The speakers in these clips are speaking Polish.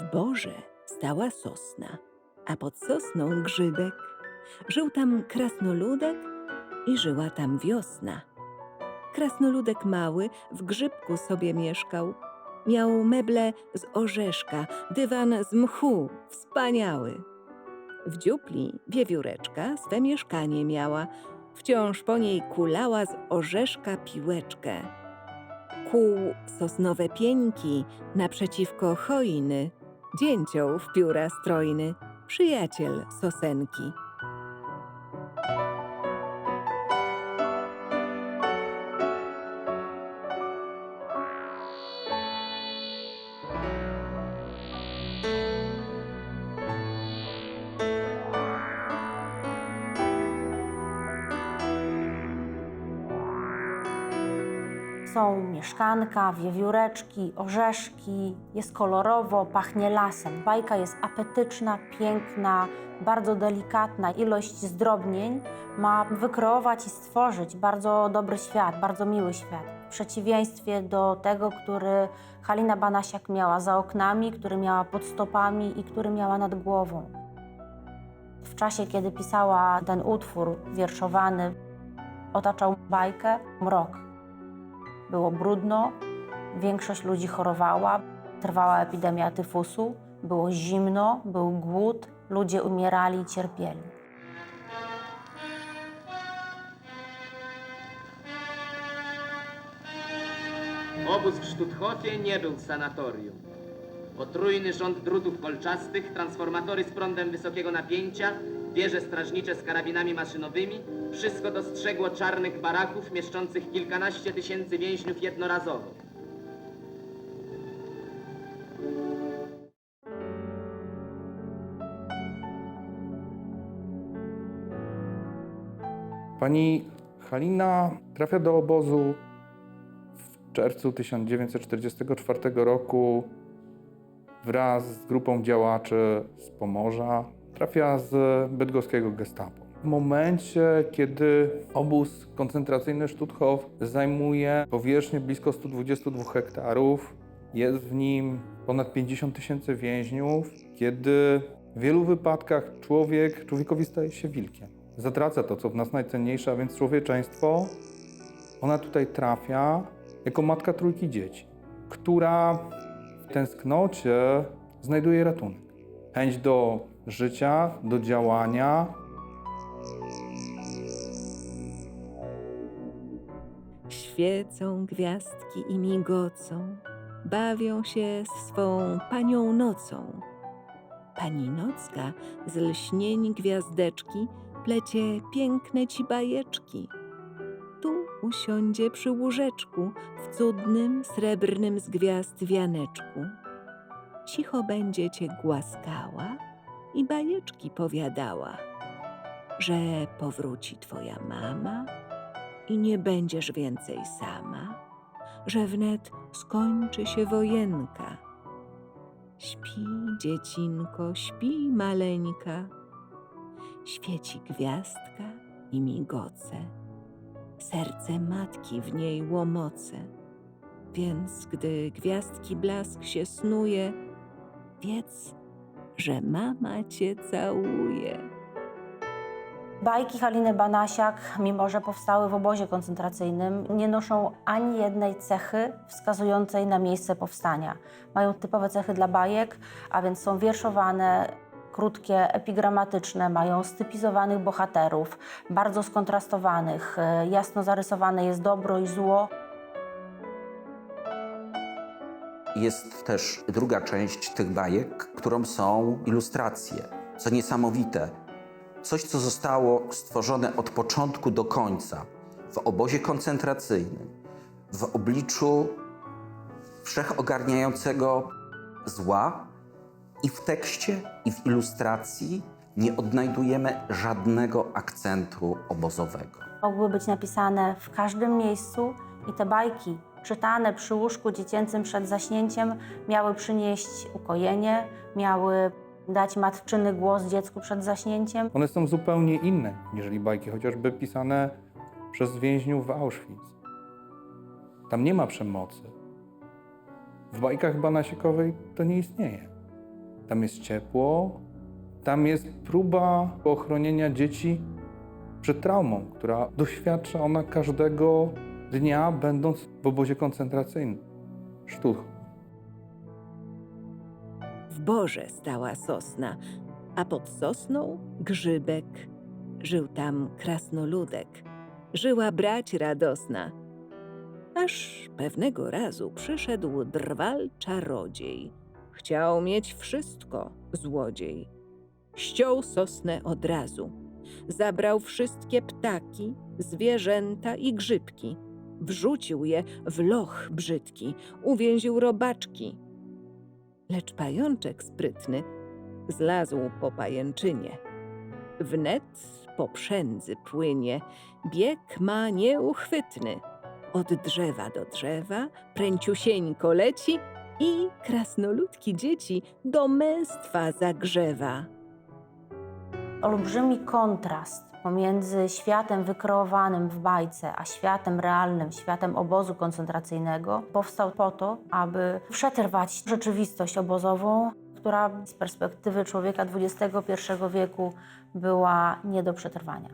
W borze stała sosna, a pod sosną grzybek. Żył tam krasnoludek i żyła tam wiosna. Krasnoludek mały w grzybku sobie mieszkał. Miał meble z orzeszka, dywan z mchu, wspaniały. W dziupli wiewióreczka swe mieszkanie miała. Wciąż po niej kulała z orzeszka piłeczkę. Kół sosnowe pieńki, naprzeciwko chojny. Dzięcioł w pióra strojny, przyjaciel sosenki. Są mieszkanka, wiewióreczki, orzeszki, jest kolorowo, pachnie lasem. Bajka jest apetyczna, piękna, bardzo delikatna. Ilość zdrobnień ma wykreować i stworzyć bardzo dobry świat, bardzo miły świat. W przeciwieństwie do tego, który Halina Banasiak miała za oknami, który miała pod stopami i który miała nad głową. W czasie, kiedy pisała ten utwór wierszowany, otaczał bajkę mrok. Było brudno, większość ludzi chorowała, trwała epidemia tyfusu, było zimno, był głód, ludzie umierali i cierpieli. Obóz w Sztuthofie nie był sanatorium. Potrójny rząd drutów kolczastych, transformatory z prądem wysokiego napięcia, wieże strażnicze z karabinami maszynowymi, wszystko dostrzegło czarnych baraków mieszczących kilkanaście tysięcy więźniów jednorazowo. Pani Halina trafia do obozu w czerwcu 1944 roku wraz z grupą działaczy z Pomorza. Trafia z bydgoskiego gestapo. W momencie, kiedy obóz koncentracyjny Stutthof zajmuje powierzchnię blisko 122 hektarów, jest w nim ponad 50 tysięcy więźniów, kiedy w wielu wypadkach człowiek, człowiekowi staje się wilkiem. Zatraca to, co w nas najcenniejsze, a więc człowieczeństwo. Ona tutaj trafia jako matka trójki dzieci, która w tęsknocie znajduje ratunek. Chęć do życia, do działania, Świecą gwiazdki i migocą, bawią się swą panią nocą. Pani nocka z lśnień gwiazdeczki plecie piękne ci bajeczki. Tu usiądzie przy łóżeczku w cudnym, srebrnym z gwiazd wianeczku. Cicho będzie cię głaskała i bajeczki powiadała, że powróci twoja mama, i nie będziesz więcej sama, że wnet skończy się wojenka. Śpi, dziecinko, śpi, maleńka. Świeci gwiazdka i migoce. Serce matki w niej łomoce. Więc gdy gwiazdki blask się snuje, wiedz, że mama cię całuje. Bajki Haliny Banasiak, mimo że powstały w obozie koncentracyjnym, nie noszą ani jednej cechy wskazującej na miejsce powstania. Mają typowe cechy dla bajek, a więc są wierszowane, krótkie, epigramatyczne, mają stypizowanych bohaterów, bardzo skontrastowanych, e, jasno zarysowane jest dobro i zło. Jest też druga część tych bajek, którą są ilustracje. Co niesamowite, coś, co zostało stworzone od początku do końca. W obozie koncentracyjnym, w obliczu wszechogarniającego zła. I w tekście, i w ilustracji nie odnajdujemy żadnego akcentu obozowego. Mogły być napisane w każdym miejscu i te bajki czytane przy łóżku dziecięcym przed zaśnięciem miały przynieść ukojenie, miały dać matczyny głos dziecku przed zaśnięciem. One są zupełnie inne niż bajki, chociażby pisane przez więźniów w Auschwitz. Tam nie ma przemocy. W bajkach Banasiekowej to nie istnieje. tam jest ciepło, tam jest próba ochronienia dzieci przed traumą, która doświadcza ona każdego dnia, będąc w obozie koncentracyjnym. Sztuch. W borze stała sosna, a pod sosną grzybek. Żył tam krasnoludek, żyła brać radosna. Aż pewnego razu przyszedł drwal czarodziej. Chciał mieć wszystko, złodziej. Ściął sosnę od razu. Zabrał wszystkie ptaki, zwierzęta i grzybki. Wrzucił je w loch brzydki, uwięził robaczki. Lecz pajączek sprytny zlazł po pajęczynie. Wnet po przędzy płynie, bieg ma nieuchwytny. Od drzewa do drzewa pręciusieńko leci i krasnoludki dzieci do męstwa zagrzewa. Olbrzymi kontrast pomiędzy światem wykreowanym w bajce, a światem realnym, światem obozu koncentracyjnego, powstał po to, aby przetrwać rzeczywistość obozową, która z perspektywy człowieka XXI wieku była nie do przetrwania.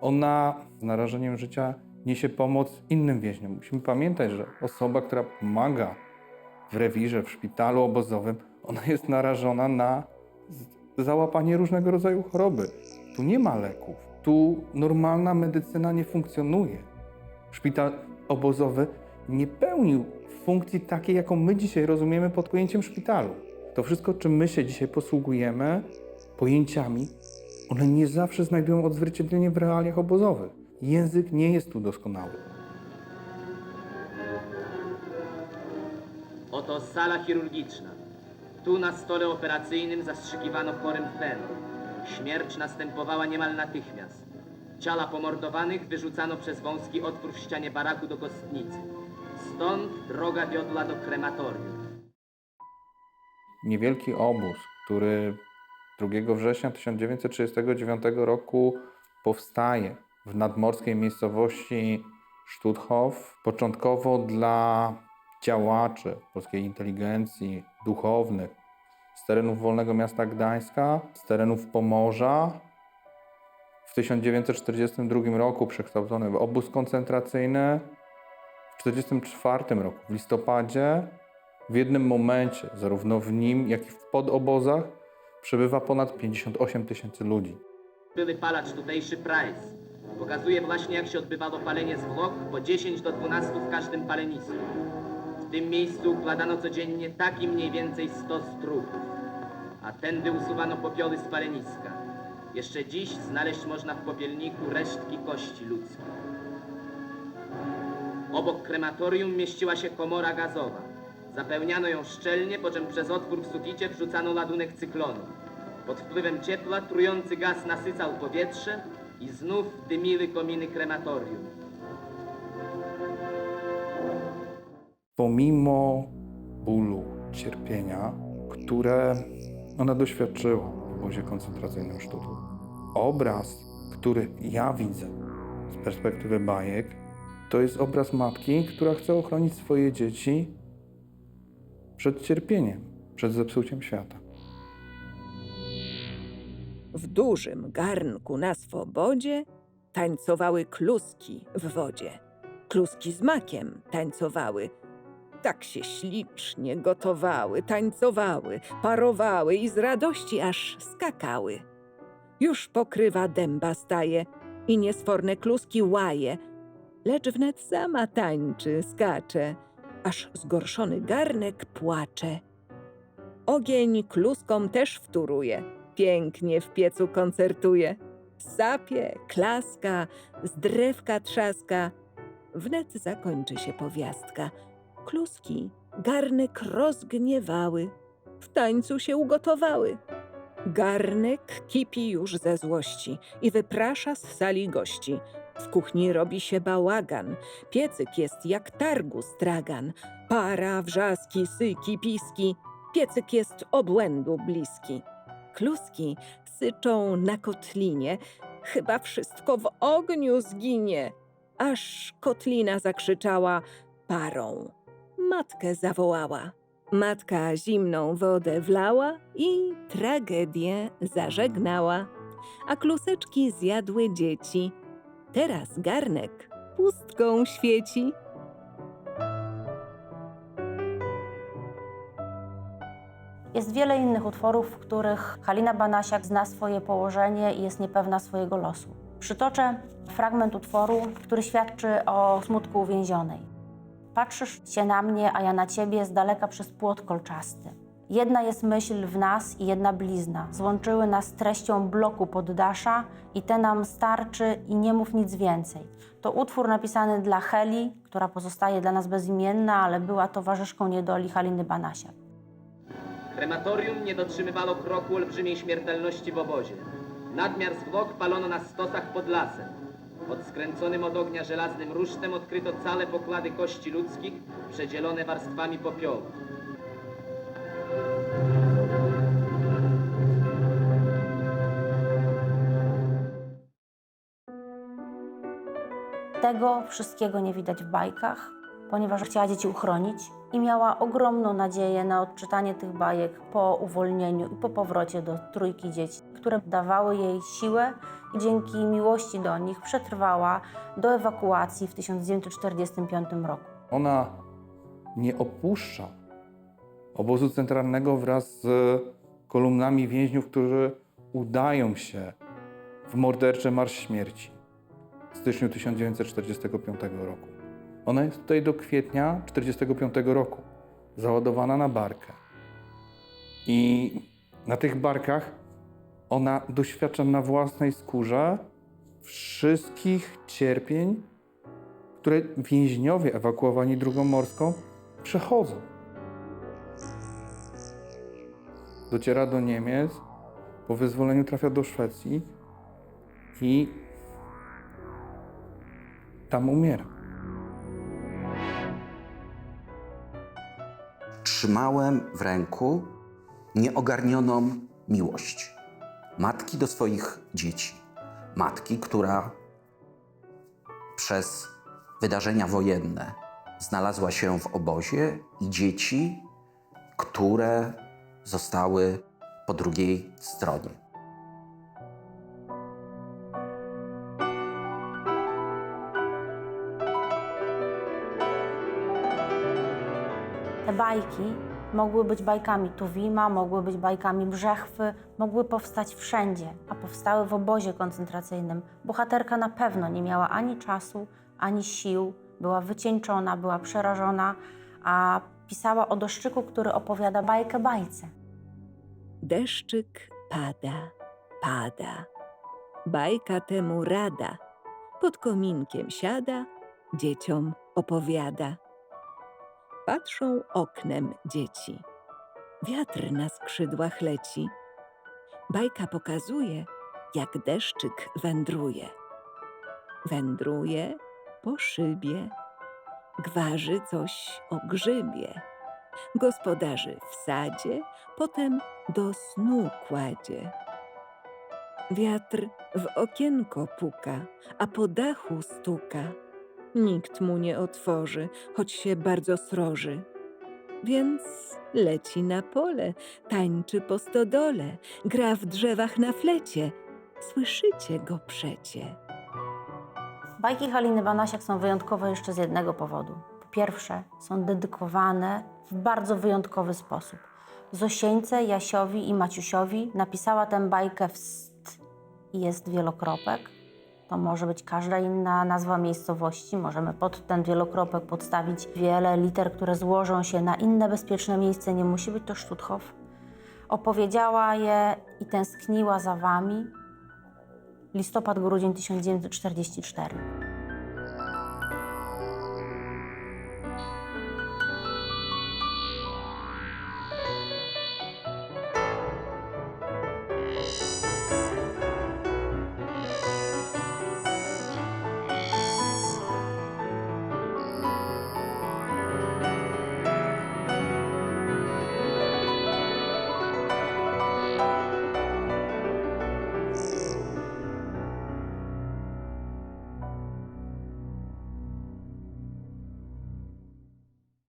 Ona z narażeniem życia niesie pomoc innym więźniom. Musimy pamiętać, że osoba, która pomaga w rewirze, w szpitalu obozowym, ona jest narażona na załapanie różnego rodzaju choroby. Tu nie ma leków. Tu normalna medycyna nie funkcjonuje. Szpital obozowy nie pełnił funkcji takiej, jaką my dzisiaj rozumiemy pod pojęciem szpitalu. To wszystko, czym my się dzisiaj posługujemy, pojęciami, one nie zawsze znajdują odzwierciedlenie w realiach obozowych. Język nie jest tu doskonały. Oto sala chirurgiczna. Tu na stole operacyjnym zastrzykiwano chorym fenon. Śmierć następowała niemal natychmiast. Ciała pomordowanych wyrzucano przez wąski otwór w ścianie baraku do kostnicy. Stąd droga wiodła do krematorium. Niewielki obóz, który 2 września 1939 roku powstaje w nadmorskiej miejscowości Stutthof, początkowo dla działaczy polskiej inteligencji, duchownych z terenów Wolnego Miasta Gdańska, z terenów Pomorza. W 1942 roku przekształcony w obóz koncentracyjny, w 1944 roku, w listopadzie, w jednym momencie, zarówno w nim, jak i w podobozach, przebywa ponad 58 tysięcy ludzi. Były palacz tutejszy Price. Pokazuje właśnie jak się odbywało palenie zwłok po 10 do 12 w każdym palenisku. W tym miejscu układano codziennie taki mniej więcej 100 trupów, a tędy usuwano popioły z paleniska. Jeszcze dziś znaleźć można w popielniku resztki kości ludzkich. Obok krematorium mieściła się komora gazowa. Zapełniano ją szczelnie, po czym przez otwór w suficie wrzucano ładunek cyklonu. Pod wpływem ciepła trujący gaz nasycał powietrze i znów dymiły kominy krematorium. Pomimo bólu, cierpienia, które ona doświadczyła w obozie koncentracyjnym Sztutu, obraz, który ja widzę z perspektywy bajek, to jest obraz matki, która chce ochronić swoje dzieci przed cierpieniem, przed zepsuciem świata. W dużym garnku na swobodzie tańcowały kluski w wodzie. Kluski z makiem tańcowały. Tak się ślicznie gotowały, tańcowały, parowały i z radości aż skakały. Już pokrywa dęba staje i niesforne kluski łaje, lecz wnet sama tańczy, skacze, aż zgorszony garnek płacze. Ogień kluskom też wtóruje, pięknie w piecu koncertuje. Sapie, klaska, z drewka trzaska. Wnet zakończy się powiastka. Kluski garnek rozgniewały, w tańcu się ugotowały. Garnek kipi już ze złości i wyprasza z sali gości. W kuchni robi się bałagan, piecyk jest jak targu stragan. Para, wrzaski, syki, piski, piecyk jest obłędu bliski. Kluski syczą na kotlinie, chyba wszystko w ogniu zginie. Aż kotlina zakrzyczała parą. Matkę zawołała. Matka zimną wodę wlała i tragedię zażegnała. A kluseczki zjadły dzieci. Teraz garnek pustką świeci. Jest wiele innych utworów, w których Halina Banasiak zna swoje położenie i jest niepewna swojego losu. Przytoczę fragment utworu, który świadczy o smutku uwięzionej. Patrzysz się na mnie, a ja na ciebie z daleka przez płot kolczasty. Jedna jest myśl w nas i jedna blizna. Złączyły nas treścią bloku poddasza i te nam starczy i nie mów nic więcej. To utwór napisany dla Heli, która pozostaje dla nas bezimienna, ale była towarzyszką niedoli Haliny Banasiak. Krematorium nie dotrzymywało kroku olbrzymiej śmiertelności w obozie. Nadmiar zwłok palono na stosach pod lasem. Pod skręconym od ognia żelaznym rusztem odkryto całe pokłady kości ludzkich, przedzielone warstwami popiołu. Tego wszystkiego nie widać w bajkach, ponieważ chciała dzieci uchronić i miała ogromną nadzieję na odczytanie tych bajek po uwolnieniu i po powrocie do trójki dzieci, które dawały jej siłę i dzięki miłości do nich przetrwała do ewakuacji w 1945 roku. Ona nie opuszcza obozu centralnego wraz z kolumnami więźniów, którzy udają się w morderczy Marsz Śmierci w styczniu 1945 roku. Ona jest tutaj do kwietnia 1945 roku, załadowana na barkę. I na tych barkach ona doświadcza na własnej skórze wszystkich cierpień, które więźniowie ewakuowani drugą morską przechodzą. Dociera do Niemiec, po wyzwoleniu trafia do Szwecji i tam umiera. Trzymałem w ręku nieogarnioną miłość matki do swoich dzieci. Matki, która przez wydarzenia wojenne znalazła się w obozie, i dzieci, które zostały po drugiej stronie. Te bajki mogły być bajkami Tuwima, mogły być bajkami Brzechwy, mogły powstać wszędzie, a powstały w obozie koncentracyjnym. Bohaterka na pewno nie miała ani czasu, ani sił, była wycieńczona, była przerażona, a pisała o deszczyku, który opowiada bajkę bajce. Deszczyk pada, pada. Bajka temu rada. Pod kominkiem siada, dzieciom opowiada. Patrzą oknem dzieci. Wiatr na skrzydłach leci. Bajka pokazuje, jak deszczyk wędruje. Wędruje po szybie, gwarzy coś o grzybie. Gospodarzy w sadzie, potem do snu kładzie. Wiatr w okienko puka, a po dachu stuka. Nikt mu nie otworzy, choć się bardzo sroży. Więc leci na pole, tańczy po stodole, gra w drzewach na flecie. Słyszycie go przecie. Bajki Haliny Banasiak są wyjątkowe jeszcze z jednego powodu. Po pierwsze, są dedykowane w bardzo wyjątkowy sposób. Zosieńce, Jasiowi i Maciusiowi napisała tę bajkę w st jest wielokropek. To może być każda inna nazwa miejscowości. Możemy pod ten wielokropek podstawić wiele liter, które złożą się na inne bezpieczne miejsce. Nie musi być to Stutthof. Opowiedziała je i tęskniła za wami. Listopad, grudzień 1944.